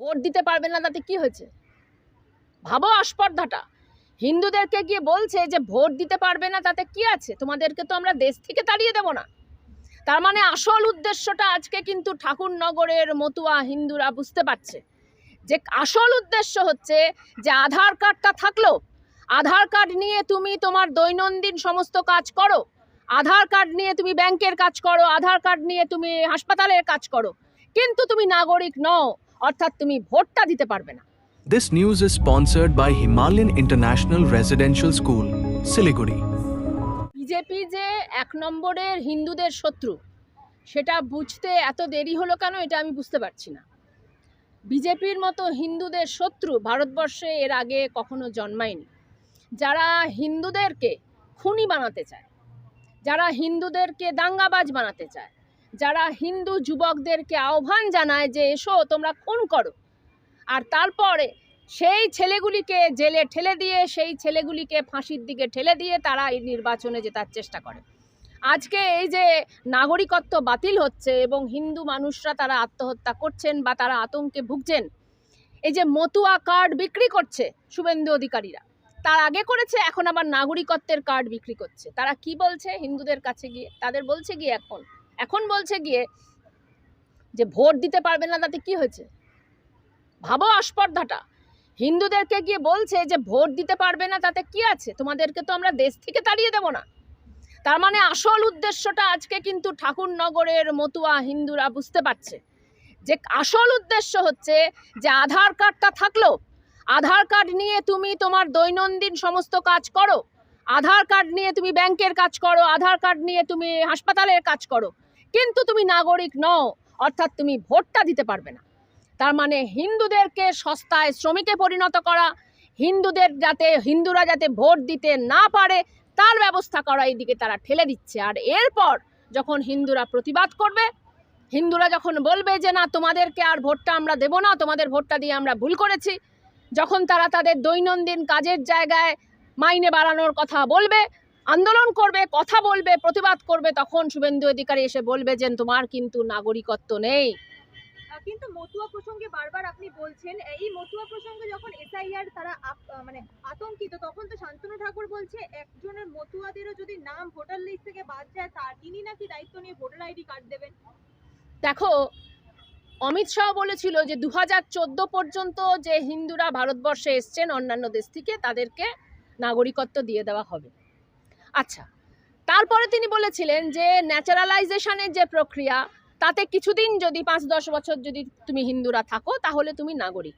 Vote দিতে পারবে না, তাতে কি হয়েছে? ভাবো আস্পর্ধাটা হিন্দুদেরকে গিয়ে বলছে যে ভোট দিতে পারবে না, তাতে কি আছে? তোমাদেরকে তো আমরা দেশ থেকে তাড়িয়ে দেব না। তার মানে আসল উদ্দেশ্যটা আজকে কিন্তু ঠাকুরনগরের মতুয়া হিন্দুরা বুঝতে পারছে। যে আসল উদ্দেশ্য হচ্ছে যে আধার কার্ডটা থাকল। আধার কার্ড নিয়ে তুমি তোমার দৈনন্দিন সমস্ত কাজ করো। আধার কার্ড নিয়ে তুমি ব্যাংকের কাজ করো। আধার কার্ড নিয়ে তুমি হাসপাতালের কাজ করো। কিন্তু তুমি নাগরিক নও। অর্থাৎ তুমি ভোটটা দিতে পারবে না। This news is sponsored by Himalayan International Residential School Siliguri. BJP যে এক নম্বরের হিন্দুদের শত্রু সেটা বুঝতে এত দেরি হলো কেন এটা আমি বুঝতে পারছি না। বিজেপির মতো হিন্দুদের শত্রু ভারতবর্ষে এর আগে কখনো জন্মায়নি। যারা হিন্দুদেরকে খুনি বানাতে চায় যারা হিন্দুদেরকে দাঙ্গাবাজ বানাতে চায় যারা হিন্দু যুবকদেরকে আহ্বান জানায় যে এসো, তোমরা খুন করো। আর তারপরে সেই ছেলেগুলিকে জেলে ঠেলে দিয়ে, সেই ছেলেগুলিকে ফাঁসির দিকে ঠেলে দিয়ে তারা এই নির্বাচনে জেতার চেষ্টা করে। আজকে এই যে নাগরিকত্ব বাতিল হচ্ছে এবং হিন্দু মানুষরা তারা আত্মহত্যা করছেন বা তারা আতঙ্কে ভুগছেন, এই যে মতুয়া কার্ড বিক্রি করছে শুভেন্দু অধিকারীরা, তার আগে করেছে, এখন আবার নাগরিকত্বের কার্ড বিক্রি করছে। তারা কি বলছে হিন্দুদের কাছে গিয়ে? তাদের বলছে গিয়ে এখন এখন বলছে গিয়ে যে ভোট দিতে পারবে না, তাতে কি হয়েছে? ভাবো আস্পর্ধাটা হিন্দুদেরকে গিয়ে বলছে যে ভোট দিতে পারবে না, তাতে কি আছে? তোমাদেরকে তো আমরা দেশ থেকে তাড়িয়ে দেব না। তার মানে আসল উদ্দেশ্যটা আজকে কিন্তু ঠাকুরনগরের মতুয়া হিন্দুরা বুঝতে পারছে। যে আসল উদ্দেশ্য হচ্ছে যে আধার কার্ডটা থাকল। আধার কার্ড নিয়ে তুমি তোমার দৈনন্দিন সমস্ত কাজ করো। আধার কার্ড নিয়ে তুমি ব্যাংকের কাজ করো। আধার কার্ড নিয়ে তুমি হাসপাতালের কাজ করো। কিন্তু তুমি নাগরিক নও, অর্থাৎ তুমি ভোটটা দিতে পারবে না। তার মানে হিন্দুদেরকে সস্তায় শ্রমিকে পরিণত করা, হিন্দুদের যাতে, হিন্দুরা যাতে ভোট দিতে না পারে, তার ব্যবস্থা করা এইদিকে তারা ঠেলে দিচ্ছে। আর এরপর যখন হিন্দুরা প্রতিবাদ করবে, হিন্দুরা যখন বলবে যে, না, তোমাদেরকে আর ভোটটা আমরা দেবো না, তোমাদের ভোটটা দিয়ে আমরা ভুল করেছি। যখন তারা তাদের দৈনন্দিন কাজের জায়গায় মাইনে বাড়ানোর কথা বলবে আন্দোলন করবে কথা বলবে প্রতিবাদ করবে তখন শুভেন্দু অধিকারী এসে বলবে যে তোমার কিন্তু নাগরিকত্ব নেই। কিন্তু মতুয়া প্রসঙ্গে বারবার আপনি বলছেন এই মতুয়া প্রসঙ্গে যখন এসআইআর তারা মানে আতঙ্কিত তখন তো শান্তনু ঠাকুর বলছে একজনের মতুয়াদেরও যদি নাম ভোটার লিস্ট থেকে বাদ যায় তার তিনি নাকি দায়িত্ব নিয়ে ভোটার আইডি কার্ড দেবেন? দেখো অমিত শাহ বলেছিল যে দু হাজার চোদ্দ পর্যন্ত যে হিন্দুরা ভারতবর্ষে এসছেন অন্যান্য দেশ থেকে তাদেরকে নাগরিকত্ব দিয়ে দেওয়া হবে। আচ্ছা তারপরে তিনি বলেছিলেন যে ন্যাচারালাইজেশনের যে প্রক্রিয়া, তাতে কিছুদিন যদি পাঁচ দশ বছর যদি তুমি হিন্দুরা থাকো, তাহলে তুমি নাগরিক।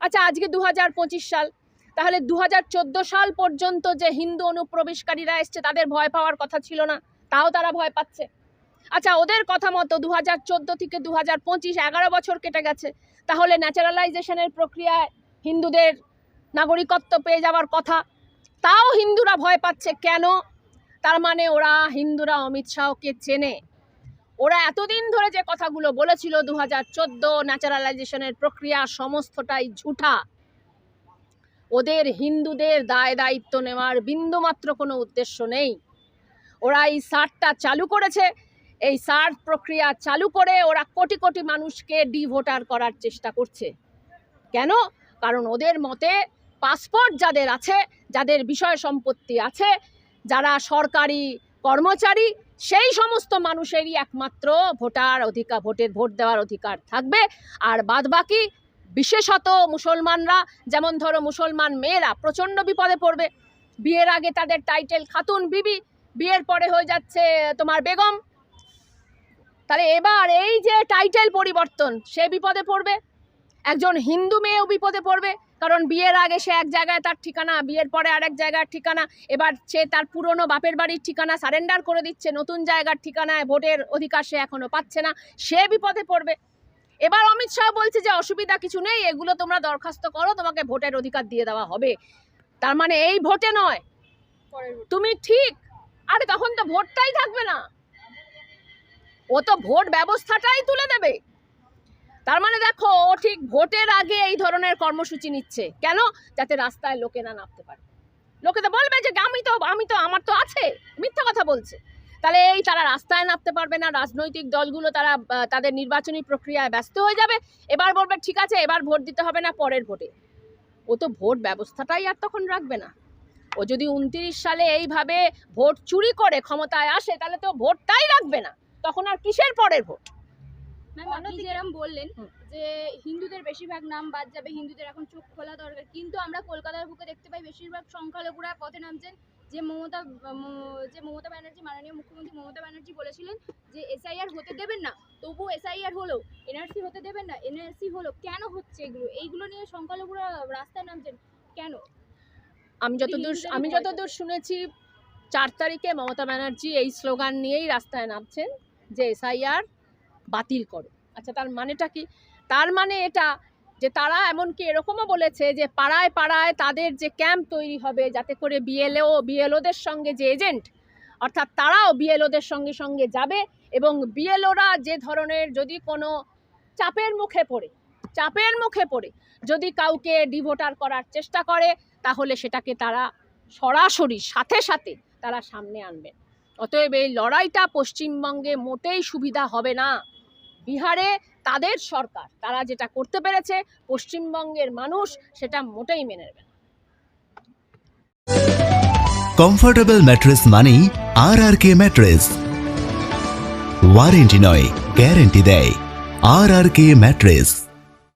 আচ্ছা আজকে দু হাজার পঁচিশ সাল, তাহলে দু হাজার চোদ্দ সাল পর্যন্ত যে হিন্দু অনুপ্রবেশকারীরা এসছে, তাদের ভয় পাওয়ার কথা ছিল না, তাও তারা ভয় পাচ্ছে। আচ্ছা ওদের কথা মতো দু হাজার চোদ্দ থেকে দু হাজার পঁচিশ এগারো বছর কেটে গেছে, তাহলে ন্যাচারালাইজেশনের প্রক্রিয়ায় হিন্দুদের নাগরিকত্ব পেয়ে যাওয়ার কথা তাও হিন্দুরা ভয় পাচ্ছে কেন? তার মানে ওরা হিন্দুরা অমিত শাহকে চেনে। ওরা এতদিন ধরে যে কথাগুলো বলেছিল দু হাজার চোদ্দ ন্যাচারালাইজেশনের প্রক্রিয়া সমস্তটাই ঝুঠা। ওদের হিন্দুদের দায় দায়িত্ব নেওয়ার বিন্দুমাত্র কোনো উদ্দেশ্য নেই। ওরা এই সারটা চালু করেছে। এই সার প্রক্রিয়া চালু করে ওরা কোটি কোটি মানুষকে ডিভোটার করার চেষ্টা করছে। কেন? কারণ ওদের মতে পাসপোর্ট যাদের আছে, যাদের বিষয় সম্পত্তি আছে, যারা সরকারি কর্মচারী, সেই সমস্ত মানুষেরই একমাত্র ভোটার অধিকার, ভোটের ভোট দেওয়ার অধিকার থাকবে। আর বাদবাকি বিশেষত মুসলমানরা, যেমন ধরো মুসলমান মেয়েরা প্রচণ্ড বিপদে পড়বে। বিয়ের আগে তাদের টাইটেল খাতুন বিবি, বিয়ের পরে হয়ে যাচ্ছে তোমার বেগম। তাহলে এবার এই যে টাইটেল পরিবর্তন, সে বিপদে পড়বে। একজন হিন্দু মেয়েও বিপদে পড়বে কারণ বিয়ের আগে সে এক জায়গায় তার ঠিকানা বিয়ের পরে আরেক জায়গার ঠিকানা এবার সে তার পুরনো বাপের বাড়ির ঠিকানা সারেন্ডার করে দিচ্ছে নতুন জায়গার ঠিকানায় ভোটের অধিকার সে এখনও পাচ্ছে না সে বিপদে পড়বে। এবার অমিত শাহ বলছে যে অসুবিধা কিছু নেই এগুলো তোমরা দরখাস্ত করো তোমাকে ভোটের অধিকার দিয়ে দেওয়া হবে। তার মানে এই ভোটে নয়। তুমি ঠিক আরে তখন তো ভোটটাই থাকবে না। ও তো ভোট ব্যবস্থাটাই তুলে দেবে। তার মানে দেখো, ও ঠিক ভোটের আগে এই ধরনের কর্মসূচি নিচ্ছে। কেন? যাতে রাস্তায় লোকে না নামতে পারে। লোকে তো বলবে যে, আমি তো আমি তো, আমার তো আছে। মিথ্যা কথা বলছে। তাহলে এই তারা রাস্তায় নামতে পারবে না। রাজনৈতিক দলগুলো তারা তাদের নির্বাচনী প্রক্রিয়ায় ব্যস্ত হয়ে যাবে। এবার বলবে, ঠিক আছে, এবার ভোট দিতে হবে না, পরের ভোটে। ও তো ভোট ব্যবস্থাটাই আর তখন রাখবে না। ও যদি উনত্রিশ সালে এইভাবে ভোট চুরি করে ক্ষমতায় আসে, তাহলে তো ভোটটাই রাখবে না। তখন আর কিসের পরের ভোট? ম্যাম আপনি যেরকম বললেন যে হিন্দুদের বেশিরভাগ নাম বাদ যাবে হিন্দুদের এখন চোখ খোলা দরকার। কিন্তু আমরা কলকাতার বুকে দেখতে পাই বেশিরভাগ সংখ্যালঘুরা পথে নামছেন। যে মমতা যে মমতা ব্যানার্জি মাননীয় মুখ্যমন্ত্রী মমতা ব্যানার্জি বলেছিলেন যে এসআইআর হতে দেবেন না তবুও এসআইআর হলো এনআরসি হতে দেবেন না এনআরসি হলো কেন হচ্ছে এগুলো? এইগুলো নিয়ে সংখ্যালঘুরা রাস্তায় নামছেন কেন? আমি যতদূর আমি যতদূর শুনেছি চার তারিখে মমতা ব্যানার্জি এই স্লোগান নিয়েই রাস্তায় নামছেন যে এসআইআর বাতিল করো। আচ্ছা তার মানেটা কি? তার মানে এটা যে তারা এমনকি এরকমও বলেছে যে পাড়ায় পাড়ায় তাদের যে ক্যাম্প তৈরি হবে যাতে করে বিএলও, বিএলওদের সঙ্গে যে এজেন্ট, অর্থাৎ তারাও বিএলওদের সঙ্গে সঙ্গে যাবে এবং বিএলওরা যে ধরনের যদি কোনো চাপের মুখে পড়ে, চাপের মুখে পড়ে, যদি কাউকে ডিভোটার করার চেষ্টা করে, তাহলে সেটাকে তারা সরাসরি, সাথে সাথে তারা সামনে আনবেন। অতএব এই লড়াইটা পশ্চিমবঙ্গে মোটেই সুবিধা হবে না। বিহারে তাদের সরকার। তারা যেটা করতে পেরেছে, পশ্চিমবঙ্গের মানুষ সেটা মোটেই মেনে নেবে। কমফোর্টেবল ম্যাট্রেস মানেই R R K mattress warranty নয় গ্যারেন্টি দেয়। R R K mattress